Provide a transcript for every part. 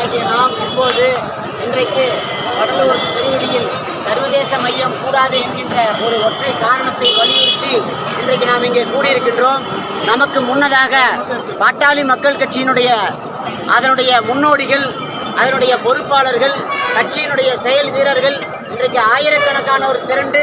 மக்களாகிய நாம் இப்போது இன்றைக்கு வடலூர் பெருவெளியில் சர்வதேச மையம் கூடாது என்கின்ற ஒரு ஒற்றை காரணத்தை வலியுறுத்தி இன்றைக்கு நாம் இங்கே கூடியிருக்கின்றோம். நமக்கு முன்னதாக பாட்டாளி மக்கள் கட்சியினுடைய அதனுடைய முன்னோடிகள் அதனுடைய பொறுப்பாளர்கள் கட்சியினுடைய செயல் வீரர்கள் இன்றைக்கு ஆயிரக்கணக்கானோர் திரண்டு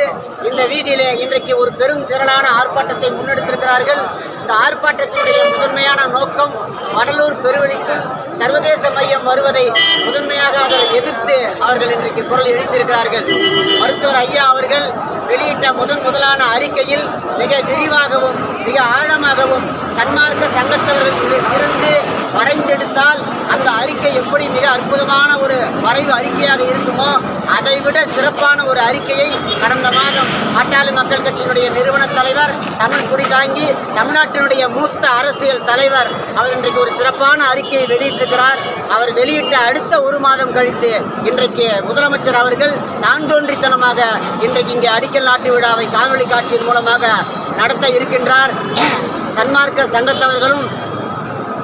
இந்த வீதியிலே இன்றைக்கு ஒரு பெரும் திரளான ஆர்ப்பாட்டத்தை முன்னெடுத்திருக்கிறார்கள். இந்த ஆர்ப்பாட்டத்தினுடைய முதன்மையான நோக்கம் வடலூர் பெருவெளிக்குள் சர்வதேச மையம் வருவதை முதன்மையாக அதை எதிர்த்து அவர்கள் இன்றைக்கு குரல் எழுப்பியிருக்கிறார்கள். மருத்துவர் ஐயா அவர்கள் வெளியிட்ட முதன் முதலான அறிக்கையில் மிக விரிவாகவும் மிக ஆழமாகவும் சன்மார்க்க சங்கத்தவர்கள் இருந்து வரைந்தெடுத்தால் அந்த அறிக்கை எப்படி மிக அற்புதமான ஒரு வரைவு அறிக்கையாக இருக்குமோ அதைவிட சிறப்பான ஒரு அறிக்கையை கடந்த மாதம் பாட்டாளி மக்கள் கட்சியினுடைய நிறுவன தலைவர் தமிழ் குடி தாங்கி தமிழ்நாட்டினுடைய மூத்த அரசியல் தலைவர் அவர் இன்றைக்கு ஒரு சிறப்பான அறிக்கையை வெளியிட்டிருக்கிறார். அவர் வெளியிட்ட அடுத்த ஒரு மாதம் கழித்து இன்றைக்கு முதலமைச்சர் அவர்கள் தான் தோன்றித்தனமாக இன்றைக்கு இங்கே அடிக்கல் நாட்டு விழாவை காணொலி காட்சியின் மூலமாக நடத்த இருக்கின்றார். சன்மார்க்க சங்கத்தவர்களும்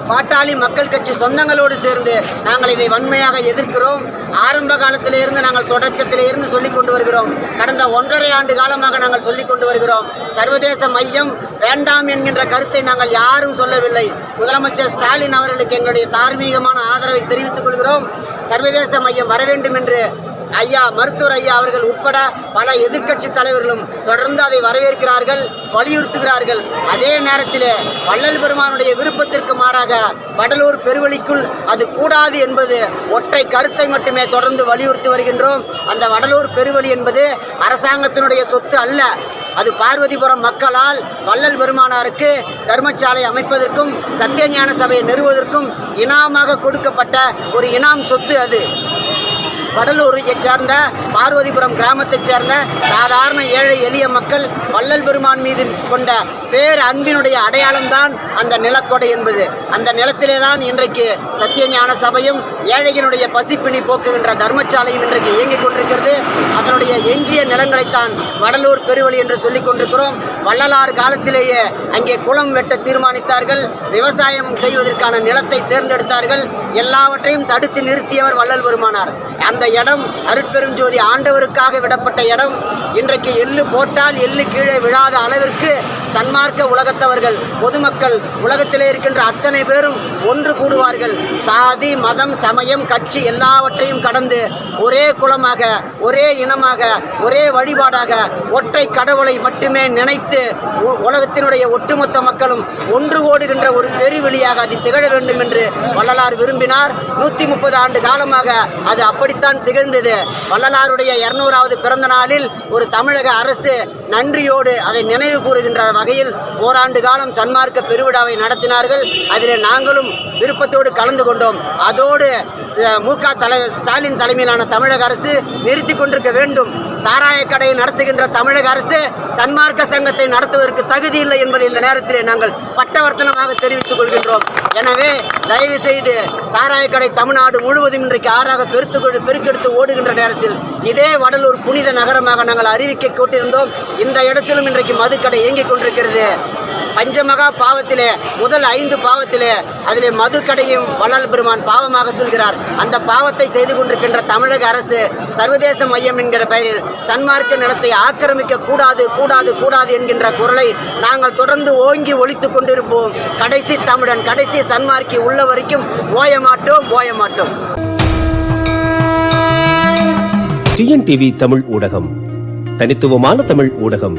பாட்டாளி மக்கள் கட்சி சொந்தங்களோடு சேர்ந்து நாங்கள் இதை வன்மையாக எதிர்க்கிறோம். ஆரம்ப காலத்திலிருந்து நாங்கள் தொடக்கத்திலிருந்து சொல்லிக் கொண்டு வருகிறோம். கடந்த ஒன்றரை ஆண்டு காலமாக நாங்கள் சொல்லிக் கொண்டு வருகிறோம். சர்வதேச மையம் வேண்டாம் என்கின்ற கருத்தை நாங்கள் யாரும் சொல்லவில்லை. முதலமைச்சர் ஸ்டாலின் அவர்களுக்கு எங்களுடைய தார்மீகமான ஆதரவை தெரிவித்துக் கொள்கிறோம். சர்வதேச மையம் வர வேண்டும் என்று ஐயா மருத்துவர் ஐயா அவர்கள் உட்பட பல எதிர்க்கட்சி தலைவர்களும் தொடர்ந்து அதை வரவேற்கிறார்கள் வலியுறுத்துகிறார்கள். அதே நேரத்திலே வள்ளல் பெருமானுடைய விருப்பத்திற்கு மாறாக வடலூர் பெருவழிக்குள் அது கூடாது என்பது ஒற்றை கருத்தை மட்டுமே தொடர்ந்து வலியுறுத்தி வருகின்றோம். அந்த வடலூர் பெருவழி என்பது அரசாங்கத்தினுடைய சொத்து அல்ல. அது பார்வதிபுரம் மக்களால் வள்ளல் பெருமானாருக்கு தர்மசாலை அமைப்பதற்கும் சத்தியஞான சபையை நிறுவுவதற்கும் இனாமாக கொடுக்கப்பட்ட ஒரு இனாம் சொத்து அது. வடலூரை சேர்ந்த பார்வதிபுரம் கிராமத்தைச் சேர்ந்த சாதாரண ஏழை எளிய மக்கள் வள்ளல் பெருமான் மீது கொண்ட பேர் அன்பினுடைய அடையாளம்தான் அந்த நிலக்கொடை என்பது. அந்த நிலத்திலே தான் இன்றைக்கு சத்தியஞான சபையும் ஏழைகளுடைய பசிப்பிணி போக்குகின்ற தர்மசாலையும் இன்றைக்கு இயங்கிக் கொண்டிருக்கிறது. அதனுடைய எஞ்சிய நிலங்களைத்தான் வடலூர் பெருவழி என்று சொல்லிக் கொண்டிருக்கிறோம். வள்ளலார் காலத்திலேயே அங்கே குளம் வெட்ட தீர்மானித்தார்கள். விவசாயம் செய்வதற்கான நிலத்தை தேர்ந்தெடுத்தார்கள். எல்லாவற்றையும் தடுத்து நிறுத்தியவர் வள்ளல் பெருமானார். அந்த இடம் அருட்பெருஞ்சோதி ஆண்டவருக்காக விடப்பட்ட இடம். இன்றைக்கு எள்ளு போட்டால் எள்ளு கீழே விழாத அளவிற்கு சன்மார்க்க உலகத்தவர்கள் பொதுமக்கள் உலகத்திலே இருக்கின்ற அத்தனை பேரும் ஒன்று கூடுவார்கள். சாதி மதம் சமயம் கட்சி எல்லாவற்றையும் கடந்து ஒரே குலமாக ஒரே இனமாக ஒரே வழிபாடாக ஒற்றை கடவுளை மட்டுமே நினைத்து உலகத்தினுடைய ஒட்டுமொத்த மக்களும் ஒன்று ஓடுகின்ற ஒரு பெருவெளியாக அது திகழ வேண்டும் என்று வள்ளலார் விரும்பினார். நூற்றி முப்பது ஆண்டு காலமாக அது அப்படித்தான் திகழ்ந்தது. வள்ளலாருடைய இருநூறாவது பிறந்த நாளில் ஒரு தமிழக அரசு நன்றியோடு அதை நினைவு கூறுகின்ற வகையில் ஓராண்டு காலம் சன்மார்க்க பெருவிழாவை நடத்தினார்கள். அதில் நாங்களும் விருப்பத்தோடு கலந்து கொண்டோம். அதோடு மு க தலைவர் ஸ்டாலின் தலைமையிலான தமிழக அரசு நிறுத்தி கொண்டிருக்க வேண்டும். சாராய கடையை நடத்துகின்ற தமிழக அரசு சன்மார்க்க சங்கத்தை நடத்துவதற்கு தகுதி இல்லை என்பதை இந்த நேரத்தில் நாங்கள் பட்டவர்த்தனமாக தெரிவித்துக் கொள்கின்றோம். எனவே தயவு செய்து சாராய கடை தமிழ்நாடு முழுவதும் இன்றைக்கு ஆறாக பெருத்து பெருக்கெடுத்து ஓடுகின்ற நேரத்தில் இதே வடலூர் புனித நகரமாக நாங்கள் அறிவிக்க கூட்டியிருந்தோம் இந்த இடத்திலும் இன்றைக்கு மதுக்கடை இயங்கிக் கொண்டிருக்கிறது. பஞ்சமகா பாவத்திலே முதல் ஐந்து பாவத்திலே அதிலே மதுக்கடையும் வள்ளல் பெருமான் பாவமாக சொல்கிறார். அந்த பாவத்தை செய்து கொண்டிருக்கின்ற தமிழக அரசு சர்வதேச மையம் என்கிற பெயரில் சன்மார்க்க நிலத்தை ஆக்கிரமிக்க கூடாது கூடாது கூடாது என்கின்ற குரலை நாங்கள் தொடர்ந்து ஓங்கி ஒலித்துக் கொண்டிருப்போம். கடைசி தமிழன் கடைசி சன்மார்க்கி உள்ள வரைக்கும் ஓய மாட்டோம் ஓய மாட்டோம். டிஎன்டிவி தமிழ் ஊடகம் தனித்துவமான தமிழ் ஊடகம்.